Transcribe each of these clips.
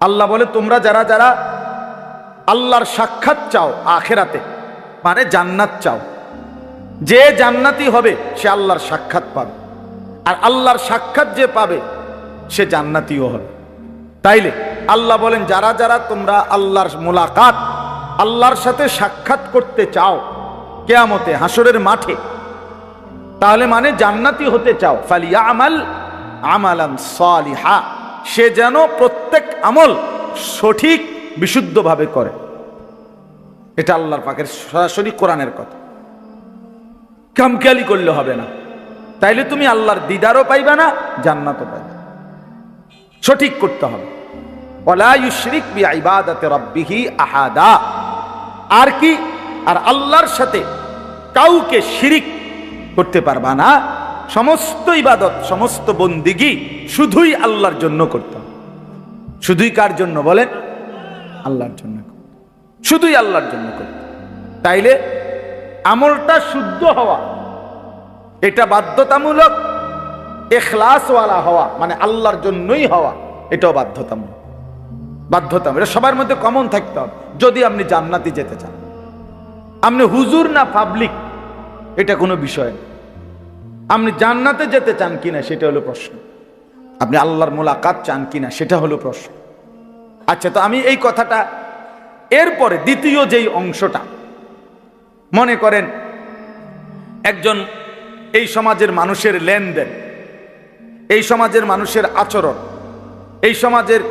আল্লাহ বলে, তোমরা যারা যারা আল্লাহর সাক্ষাৎ চাও আখেরাতে মানে জান্নাত চাও, যে জান্নাতি হবে, সে আল্লাহর সাক্ষাৎ পাবে। আর আল্লাহর সাক্ষাৎ যে পাবে, সে জান্নাতিও হবে। তাইলে আল্লাহ বলেন, যারা যারা তোমরা আল্লাহর মোলাকাত, আল্লাহর সাথে সাক্ষাৎ করতে চাও কেয়ামতে হাসরের মাঠে, তাহলে মানে জান্নাতি হতে চাও। ফালিয়া আমাল আমালান সালিহা সে যেন প্রত্যেক আমল সঠিক, বিশুদ্ধভাবে করে। এটা আল্লাহর পাকের সরাসরি কোরআনের কথা। কামকালি করলে হবে না। তাইলে তুমি আল্লাহর দিদারও পাইবা না, জান্নাতও পাইবা। সঠিক করতে হবে। আহাদা। আর কি? আর আল্লাহর সাথে কাউকে শিরিক করতে পারবা না সমস্ত ইবাদত, সমস্ত বন্দিগি শুধুই আল্লাহর জন্য করতে। হবে শুধুই কার জন্য বলেন? আল্লাহর জন্য শুধুই আল্লাহর জন্য করতে। তাইলে আমলটা শুদ্ধ হওয়া, এটা বাধ্যতামূলক, এখলাসওয়ালা হওয়া মানে আল্লাহর জন্যই হওয়া, এটাও বাধ্যতামূলক। বাধ্যতামূলক, এটা সবার মধ্যে কমন থাকতে হবে। যদি আপনি জান্নাতি যেতে চান, আপনি হুজুর না পাবলিক এটা কোনো বিষয় না। আপনি জান্নাতে যেতে চান কিনা, সেটা হলো প্রশ্ন। আপনি আল্লাহর মোলাকাত চান কিনা, সেটা হলো প্রশ্ন। আচ্ছা তো আমি এই কথাটা এরপরে দ্বিতীয় যেই অংশটা, মনে করেন একজন এই সমাজের মানুষের লেনদেন, এই সমাজের মানুষের আচরণ, এই সমাজের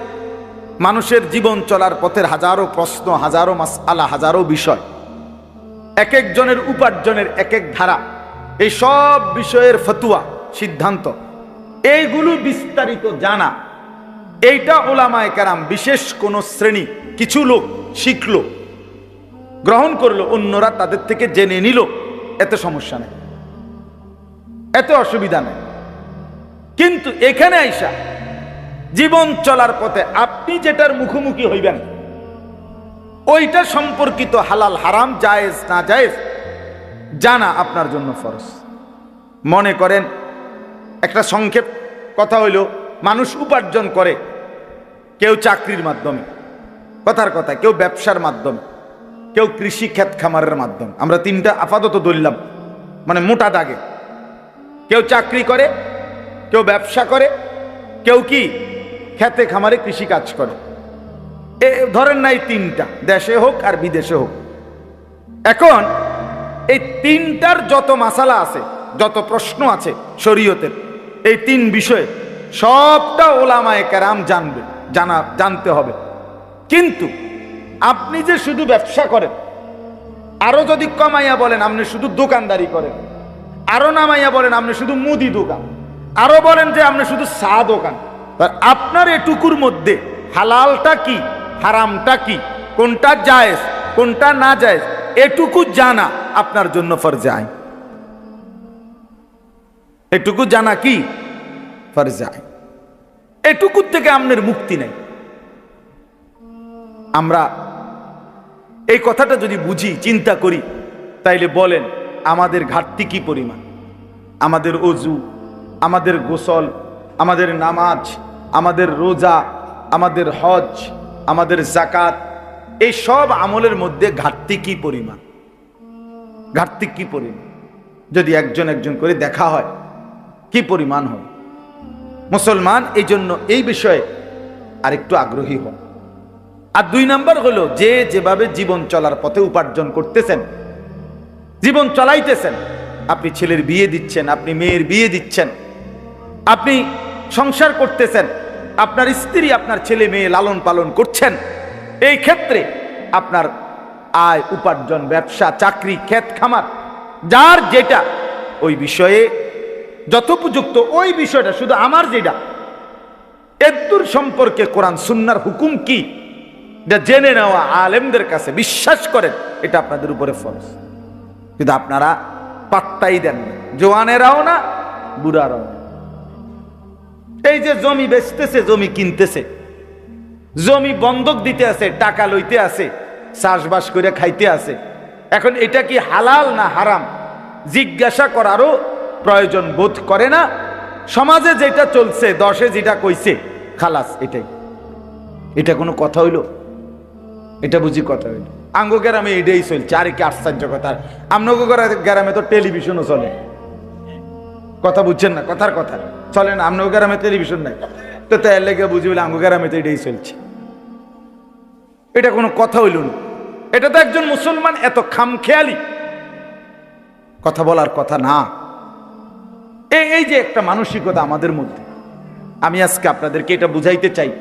মানুষের জীবন চলার পথের হাজারো প্রশ্ন, হাজারো মাস আলা হাজারো বিষয় এক একজনের উপার্জনের এক এক ধারা এই সব বিষয়ের ফতুয়া, সিদ্ধান্ত। এইগুলো বিস্তারিত জানা। এইটা ওলামায় কারাম, বিশেষ কোন শ্রেণি, কিছু লোক শিখল, গ্রহণ করল, অন্যরা তাদের থেকে জেনে নিল। এতে সমস্যা নেই। এতে অসুবিধা নেই। কিন্তু এখানে আইসা, জীবন চলার পথে আপনি যেটার মুখোমুখি হইবেন, ওইটা সম্পর্কিত হালাল হারাম, জায়েজ, না জায়েজ জানা আপনার জন্য ফরজ। মনে করেন, একটা সংক্ষেপ কথা হইল, মানুষ উপার্জন করে কেউ চাকরির মাধ্যমে। কথার কথা, কেউ ব্যবসার মাধ্যমে, কেউ কৃষি ক্ষেত খামারের মাধ্যমে। আমরা তিনটা আপাতত ধরলাম মানে মোটা দাগে। কেউ চাকরি করে, কেউ ব্যবসা করে, কেউ কি খেতে খামারে কৃষি কাজ করে। এ, ধরেন নাই তিনটা, দেশে হোক আর বিদেশে হোক। এখন এই তিনটার যত মাসালা আছে, যত প্রশ্ন আছে শরীয়তের, এই তিন বিষয়ে সবটা ওলামায়ে কেরাম জানবে, জানা, জানতে হবে। কিন্তু আপনি যে শুধু ব্যবসা করেন, আরও যদি কমাইয়া বলেন, আপনি শুধু দোকানদারি করেন, আরও নামাইয়া বলেন, আপনি শুধু মুদি দোকান, আরও বলেন যে আপনি শুধু চা দোকান আপনার এটুকুর মধ্যে হালালটা কি, হারামটা কি, কোনটা জায়েজ, কোনটা না জায়েজ, এটুকু জানা। আপনার জন্য ফরজে আইন। এটুকু জানা কি? ফরজে আইন। এটুকুর থেকে আপনার মুক্তি নেই। আমরা এই কথাটা যদি বুঝি, চিন্তা করি, তাইলে বলেন, আমাদের ঘাটতি কি পরিমাণ? আমাদের অজু, আমাদের গোসল, আমাদের নামাজ, আমাদের রোজা, আমাদের হজ, আমাদের জাকাত এই সব আমলের মধ্যে ঘাটতি কি পরিমাণ? ঘাটতি কি পরিমাণ? যদি একজন একজন করে দেখা হয়, কি পরিমাণ হয়? মুসলমান এই জন্য এই বিষয়ে আরেকটু আগ্রহী হন। আর দুই নাম্বার হলো, যে যেভাবে জীবন চলার পথে উপার্জন করতেছেন, জীবন চলাইতেছেন, আপনি ছেলের বিয়ে দিচ্ছেন, আপনি মেয়ের বিয়ে দিচ্ছেন, আপনি সংসার করতেছেন, আপনার স্ত্রী, আপনার ছেলে মেয়ে লালন পালন করছেন, এই ক্ষেত্রে আপনার আয়, উপার্জন, ব্যবসা, চাকরি, ক্ষেত খামার, যার যেটা, ওই বিষয়ে যথোপযুক্ত, ওই বিষয়টা শুধু আমার যেটা। এদ্দুর সম্পর্কে কোরআন সুন্নার হুকুম কি? এটা জেনে নেওয়া আলেমদের কাছে বিশ্বাস করেন, এটা আপনাদের উপরে ফরজ। কিন্তু আপনারা পাত্তাই দেন না। জোয়ানেরাও না, বুড়ারাও না। এই যে জমি বেচতেছে, জমি কিনতেছে, জমি বন্ধক দিতে আছে, টাকা লইতে আছে চাষবাস করে খাইতে আছে। এখন এটা কি হালাল না হারাম? জিজ্ঞাসা করারও প্রয়োজন বোধ করে না। সমাজে যেটা চলছে, দশে যেটা কইছে, খালাস এটাই। এটা কোনো কথা হইল? এটা বুঝি কথা হইল। আঙ্গ গ্রামে এটাই চলছে, আর কি আশ্চর্য কথা। আমনগো গ্রামে তো টেলিভিশনও চলে। কথা বুঝছেন না? কথার কথা। চলে না আমনগো গ্রামে টেলিভিশন নাই। তো তাই লেগে বুঝি বলে আঙ্গ গ্রামে তো এটাই চলছে। এটা কোনো কথা হইল না। এটা তো একজন মুসলমান, এত খামখেয়ালি। কথা বলার কথা না। এই এই যে একটা মানসিকতা আমাদের মধ্যে। আমি আজকে আপনাদেরকে এটা বুঝাইতে চাই।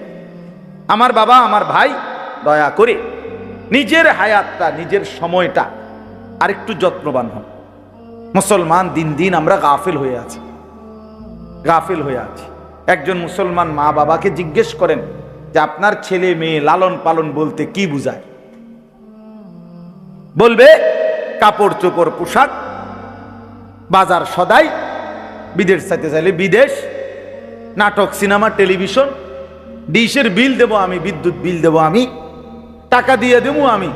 আমার বাবা, আমার ভাই, দয়া করে নিজের হায়াতটা, নিজের সময়টা আরেকটু যত্নবান হন। মুসলমান দিন দিন আমরা গাফিল হয়ে আছি। গাফিল হয়ে আছি। একজন মুসলমান মা বাবাকে জিজ্ঞেস করেন যে আপনার ছেলে মেয়ে লালন পালন বলতে কি বুঝায়? বলবে, কাপড় চোপড় পোশাক, বাজার সদাই, বিদেশ চাইতে চাইলে বিদেশ, নাটক, সিনেমা, টেলিভিশন, ডিশের বিল দেব আমি, বিদ্যুৎ বিল দেব আমি, টাকা দিয়ে দেবো আমি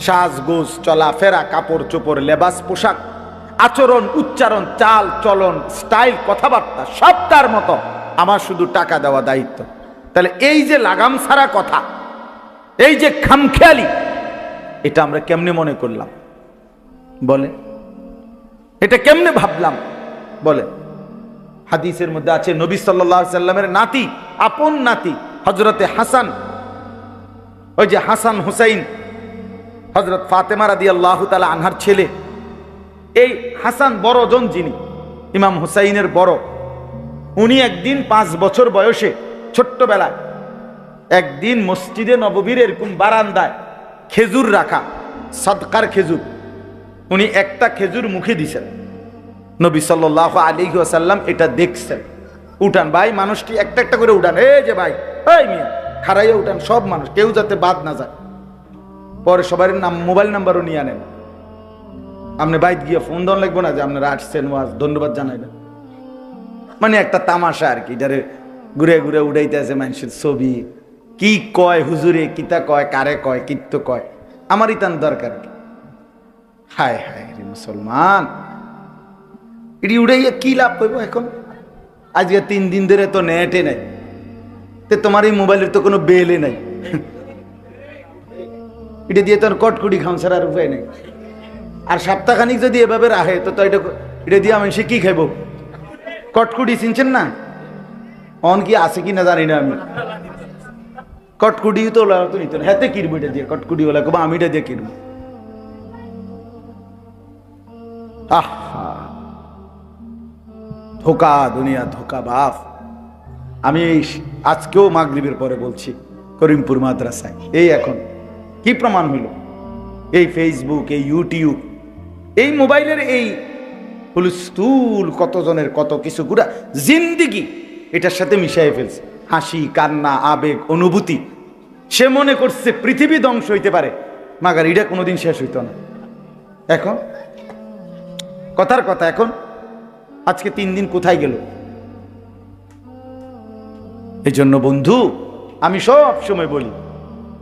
সাজগোজ চলাফেরা কাপড় চোপড়, লেবাস, পোশাক, আচরণ, উচ্চারণ, চাল, চলন, স্টাইল, কথাবার্তা, সব তার মতো, আমার শুধু টাকা দেওয়া দায়িত্ব। তাহলে এই যে লাগাম ছাড়া কথা, এই যে খামখেয়ালি, এটা আমরা কেমনে মনে করলাম? বলে। এটা কেমনে ভাবলাম? বলে। হাদিসের মধ্যে আছে, নবী সাল্লাহ সাল্লামের নাতি, আপন নাতি হজরতে হাসান, ওই যে হাসান হুসাইন হজরত ফাতেমা রাদি আল্লাহ তালা আনহার ছেলে। এই হাসান বড় জন যিনি, ইমাম হুসাইনের বড়, উনি একদিন পাঁচ বছর বয়সে ছোট্টবেলায় একদিন মসজিদে নববীর এরকম বারান্দায় খেজুর রাখা, সদকার খেজুর। উনি একটা খেজুর মুখে দিছেন। নবী সাল্লাহ আলী আসাল্লাম এটা দেখছেন। উঠান, ভাই, মানুষটি একটা একটা করে উঠান। এই যে ভাই, এই মিয়া খারাইয়া উঠান, সব মানুষ, কেউ যাতে বাদ না যায়। পরে সবার নাম, মোবাইল নাম্বারও নিয়ে আনেন। আপনি বাইত গিয়ে ফোন দন লাগবো না যে আপনারা আসছেন, ওয়াজ, ধন্যবাদ জানাইবেন। মানে একটা তামাশা আর কি যারে ঘুরে ঘুরে উড়াইতে আছে মানুষের ছবি। কি কয় হুজুরে, কিতা কয়, কারে কয়, কিত্ত কয়? আমারই তার দরকার কি? হায় হায় রে মুসলমান। এটি উড়াইয়া কি লাভ পাইব এখন? আজকে তিন দিন ধরে তো নেটে নাই। তে তোমার এই মোবাইলের তো কোনো বেলে নাই। এটা দিয়ে তোর কটকুটি খাম ছাড়ার উপায় নেই। আর সপ্তাহখানিক যদি এভাবে রাখে, তো তো এটা এটা দিয়ে আমি সে কি খাইব? কটকুটি চিনছেন না? অন কি আছে কি না জানি না আমি। কটকুটি তো তো নিত না। হাতে কিনবো এটা দিয়ে, কটকুটি ওলা কবা আমি এটা দিয়ে কিনবো আহা, ধোকা, দুনিয়া ধোকা, বাপ। আমি এই আজকেও মাগরিবের পরে বলছি, করিমপুর মাদ্রাসায়। এই এখন, কি প্রমাণ হইল? এই ফেসবুক এই ইউটিউব এই মোবাইলের এই হুলস্থুল কতজনের কত কিছু গুড়া জিন্দিগি এটার সাথে মিশাই ফেলছে। হাসি, কান্না, আবেগ, অনুভূতি। সে মনে করছে পৃথিবী ধ্বংস হইতে পারে, মাগার এটা কোনোদিন শেষ হইতো না। এখন? কথার কথা, এখন? আজকে তিন দিন কোথায় গেল? এই জন্য বন্ধু, আমি সব সময় বলি,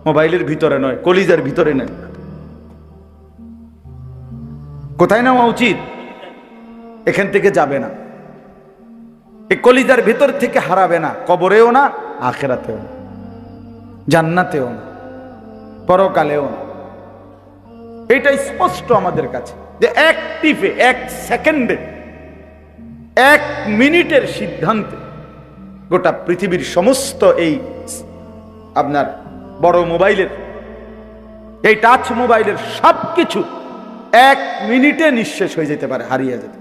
মোবাইলের ভিতরে নয়, কলিজার ভিতরে নয়। কোথায় নেওয়া উচিত? এখান থেকে যাবে না। এই কলিজার ভিতর থেকে হারাবে না, কবরেও না, আখেরাতেও না, জান্নাতেও না, পরকালেও না। এটা স্পষ্ট আমাদের কাছে যে এক টিপে এক সেকেন্ডে, এক মিনিটের সিদ্ধান্তে গোটা পৃথিবীর সমস্ত এই আপনার বড় মোবাইলের, এই টাচ মোবাইলের সব কিছু এক মিনিটে নিঃশেষ হয়ে যেতে পারে, হারিয়ে যেতে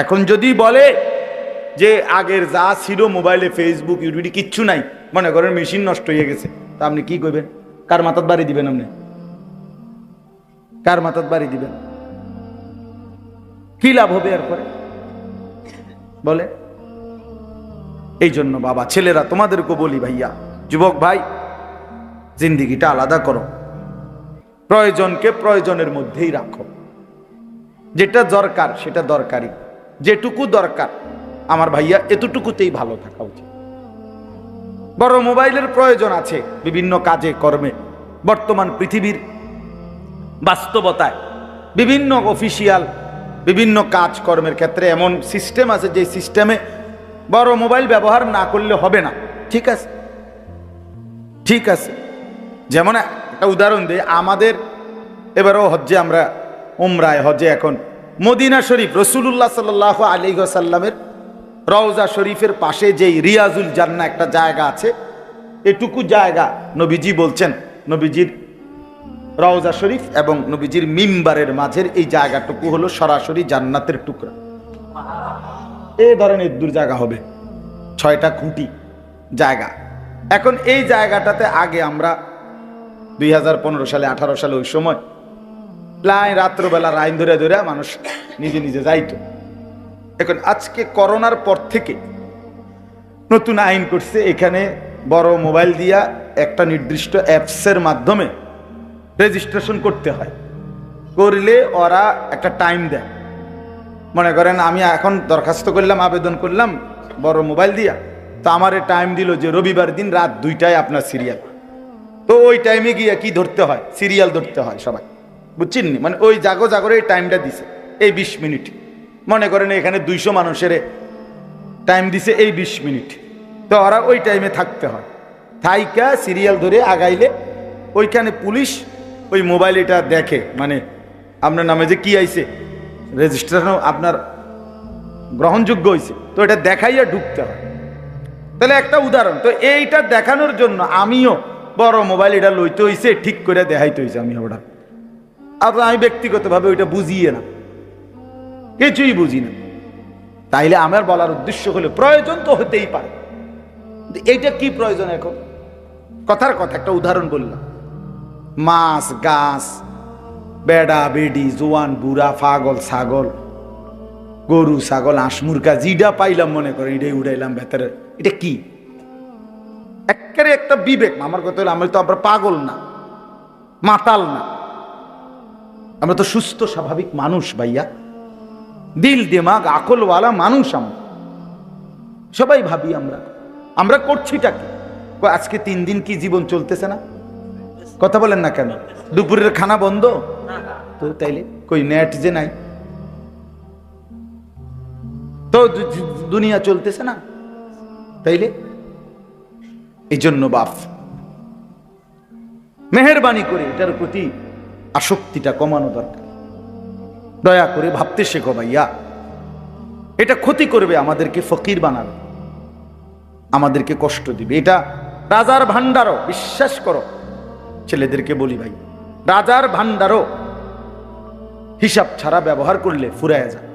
এখন যদি বলে যে আগের যা ছিল মোবাইলে ফেসবুক ইউটিউবে কিচ্ছু নাই, মনে করেন মেশিন নষ্ট হয়ে গেছে, তা আপনি কি করবেন? কার মাথার বাড়ি দিবেন আপনি? কার মাথার বাড়ি দিবেন? কি লাভ হবে আর পরে বলে এই জন্য বাবা, ছেলেরা তোমাদেরকে বলি ভাইয়া, যুবক ভাই, জিন্দিগিটা আলাদা করো। প্রয়োজনকে প্রয়োজনের মধ্যেই রাখো। যেটা দরকার, সেটা দরকারি। যেটুকু দরকার, আমার ভাইয়া এতটুকুতেই ভালো থাকা উচিত। বড় মোবাইলের প্রয়োজন আছে বিভিন্ন কাজে, কর্মে। বর্তমান পৃথিবীর বাস্তবতায় বিভিন্ন অফিসিয়াল, বিভিন্ন কাজকর্মের ক্ষেত্রে এমন সিস্টেম আছে যে সিস্টেমে বড় মোবাইল ব্যবহার না করলে হবে না। ঠিক আছে? ঠিক আছে। যেমন একটা উদাহরণ দিই, আমাদের এবারও হজ্জে আমরা উমরায়, হজ্জে এখন মদিনা শরীফ রসুল্লাহ সাল আলী সাল্লামের রওজা শরীফের পাশে যেই রিয়াজুল জান্না একটা জায়গা আছে, এটুকু জায়গা নবীজি বলছেন, নবীজির রওজা শরীফ এবং নবীজির মিম্বারের মাঝের এই জায়গাটুকু হলো সরাসরি জান্নাতের টুকরা। এ ধরনের দূর জায়গা হবে, ছয়টা খুঁটি জায়গা। এখন এই জায়গাটাতে আগে আমরা দুই হাজার পনেরো সালে, আঠারো সালে ওই সময় প্রায় রাত্রবেলা রাইন ধরে ধরে মানুষ নিজে নিজে যাইতো। এখন আজকে করোনার পর থেকে নতুন আইন করছে, এখানে বড় মোবাইল দিয়া একটা নির্দিষ্ট অ্যাপসের মাধ্যমে রেজিস্ট্রেশন করতে হয়। করলে ওরা একটা টাইম দেয়। মনে করেন আমি এখন দরখাস্ত করলাম, আবেদন করলাম বড় মোবাইল দিয়া, তো আমার টাইম দিল যে রবিবার দিন রাত দুইটায় আপনার সিরিয়াল তো ওই টাইমে গিয়ে কি ধরতে হয়? সিরিয়াল ধরতে হয় সবাই। বুঝছেন নি? মানে ওই জাগো জাগরে এই টাইমটা দিছে, এই বিশ মিনিট মনে করেন এখানে দুইশো মানুষের টাইম দিছে এই বিশ মিনিট তো ওরা ওই টাইমে থাকতে হয়। থাইকা সিরিয়াল ধরে আগাইলে ওইখানে পুলিশ ওই মোবাইল এটা দেখে। মানে আপনার নামে যে কি আইছে রেজিস্ট্রেশন আপনার গ্রহণযোগ্য হয়েছে তো এটা দেখাইয়া ঢুকতে হয়। তাহলে একটা উদাহরণ, তো এইটা দেখানোর জন্য আমিও বড় মোবাইল এটা লইতে হইছে, ঠিক করে দেখাইতে হইছে আমি ওটা আর আমি ব্যক্তিগতভাবে ওইটা বুঝিয়ে না। কিছুই বুঝি না। তাইলে আমার বলার উদ্দেশ্য হলো, প্রয়োজন তো হতেই পারে। এইটা কি প্রয়োজন এখন? কথার কথা, একটা উদাহরণ বললাম। মাছ, গাছ, বেড়া, বেডি, জোয়ান, বুড়া, পাগল, ছাগল, গরু, ছাগল মুরগা জিডা পাইলাম মনে করে, এটাই উড়াইলাম ভেতরে। এটা কি? একেবারে একটা বিবেক। আমার কথা হলো, আমি তো আমরা পাগল না, মাতাল না। আমরা তো সুস্থ, স্বাভাবিক মানুষ ভাইয়া। দিল, দিমাগ, আকলওয়ালা মানুষ আমরা। সবাই ভাবি আমরা। আমরা করছিটা কি? আজকে তিন দিন কি জীবন চলতেছে না? কথা বলেন না কেন? দুপুরের খানা বন্ধ? তো তাইলে কই নেট যে নাই? তো দুনিয়া চলতেছে না? তাইলে? এই জন্য বাপ, মেহরবানি করে এটার প্রতি আসক্তিটা কমানো দরকার। দয়া করে ভাবতে শেখো ভাইয়া, এটা ক্ষতি করবে আমাদেরকে ফকির বানাবে, আমাদেরকে কষ্ট দিবে। এটা রাজার ভান্ডারও বিশ্বাস করো। ছেলেদেরকে বলি ভাই, রাজার ভান্ডারও হিসাব ছাড়া ব্যবহার করলে ফুরায় যায়।